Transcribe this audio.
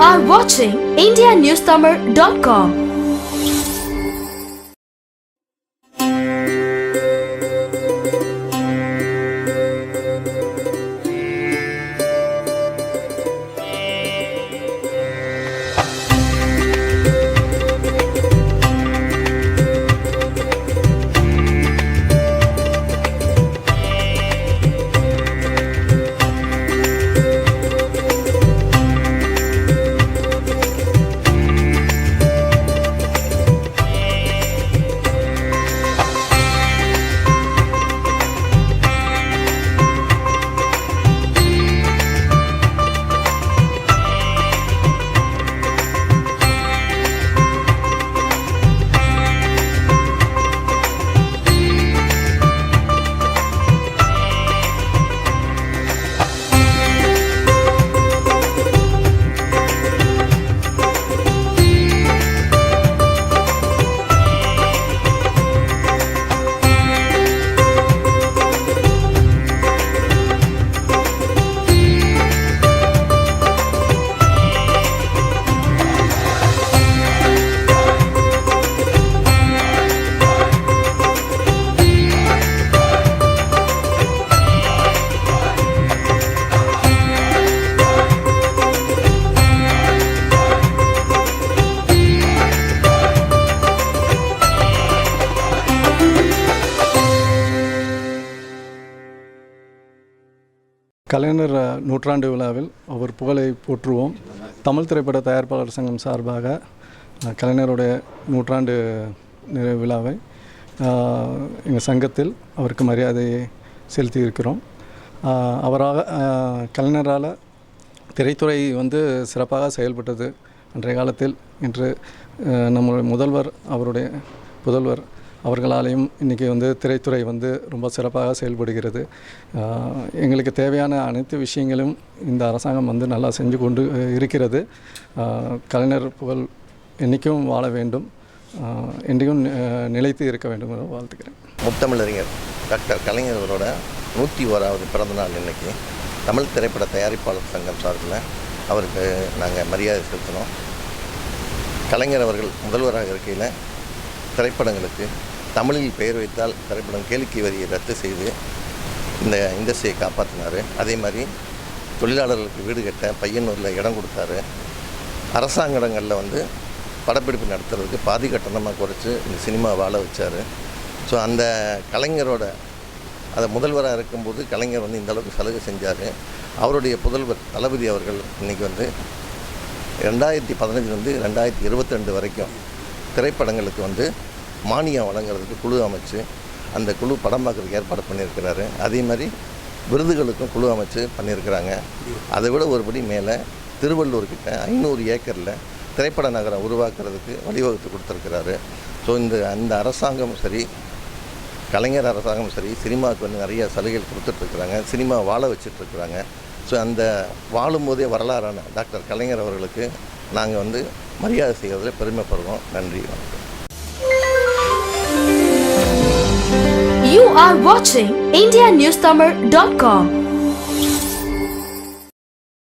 are watching IndiaNewsTamil.com. கலைஞர் நூற்றாண்டு விழாவில் அவர் புகழை போற்றுவோம். தமிழ் திரைப்பட தயாரிப்பாளர் சங்கம் சார்பாக கலைஞருடைய நூற்றாண்டு நிறைவு விழாவை எங்கள் சங்கத்தில் அவருக்கு மரியாதையை செலுத்தி இருக்கிறோம் அவராக கலைஞரால் திரைத்துறை வந்து சிறப்பாக செயல்பட்டது அன்றைய காலத்தில் இன்று நம்முடைய முதல்வர் அவருடைய புதல்வர் அவர்களாலேயும் இன்றைக்கி வந்து திரைத்துறை வந்து ரொம்ப சிறப்பாக செயல்படுகிறது. எங்களுக்கு தேவையான அனைத்து விஷயங்களும் இந்த அரசாங்கம் வந்து நல்லா செஞ்சு கொண்டு இருக்கிறது. கலைஞர் புகழ் என்றைக்கும் வாழ வேண்டும். என்றைக்கும் நிலைத்து இருக்க வேண்டும் என்று வாழ்த்துக்கிறேன் முத்தமிழறிஞர் டாக்டர் கலைஞர் அவரோட நூற்றி ஓராவது பிறந்தநாள் இன்றைக்கி தமிழ் திரைப்பட தயாரிப்பாளர் சங்கம் சார்பில் அவருக்கு நாங்கள் மரியாதை செலுத்தினோம் கலைஞர் அவர்கள் முதல்வராக இருக்கையில் திரைப்படங்களுக்கு தமிழில் பெயர் வைத்தால் திரைப்படம் கேளிக்கை வரியை ரத்து செய்து இந்த இண்டஸ்ட்ரியை காப்பாற்றினார் அதே மாதிரி தொழிலாளர்களுக்கு வீடு கட்ட பையனூரில் இடம் கொடுத்தாரு. அரசாங்க இடங்களில் வந்து படப்பிடிப்பு நடத்துறதுக்கு பாதி கட்டணமாக குறைச்சி இந்த சினிமா வாழ வச்சார். ஸோ அந்த கலைஞரோட அதை முதல்வராக இருக்கும்போது கலைஞர் வந்து இந்த அளவுக்கு சலுகை செஞ்சார். அவருடைய புதல்வர் தளபதி அவர்கள் இன்றைக்கி வந்து ரெண்டாயிரத்தி பதினஞ்சுலேருந்து ரெண்டாயிரத்தி இருபத்தி ரெண்டு வரைக்கும் திரைப்படங்களுக்கு வந்து மானியம் வழங்குறதுக்கு குழு அமைச்சு அந்த குழு படம் பார்க்குறதுக்கு ஏற்பாடு பண்ணியிருக்கிறாரு. அதே மாதிரி விருதுகளுக்கும் குழு அமைச்சு பண்ணியிருக்கிறாங்க. அதை விட ஒருபடி மேலே திருவள்ளூர்கிட்ட ஐநூறு ஏக்கரில் திரைப்பட நகரம் உருவாக்குறதுக்கு வழிவகுத்து கொடுத்துருக்கிறாரு. ஸோ இந்த அந்த அரசாங்கம் சரி கலைஞர் அரசாங்கம் சரி சினிமாவுக்கு வந்து நிறைய சலுகைகள் கொடுத்துட்ருக்குறாங்க. சினிமா வாழ வச்சிட்ருக்குறாங்க. ஸோ அந்த வாழும்போதே வரலாறான டாக்டர் கலைஞர் அவர்களுக்கு நாங்கள் வந்து மரியாதை செய்கிறதுல பெருமைப்படுறோம். நன்றி வணக்கம். Are watching IndiaNewsTamil.com.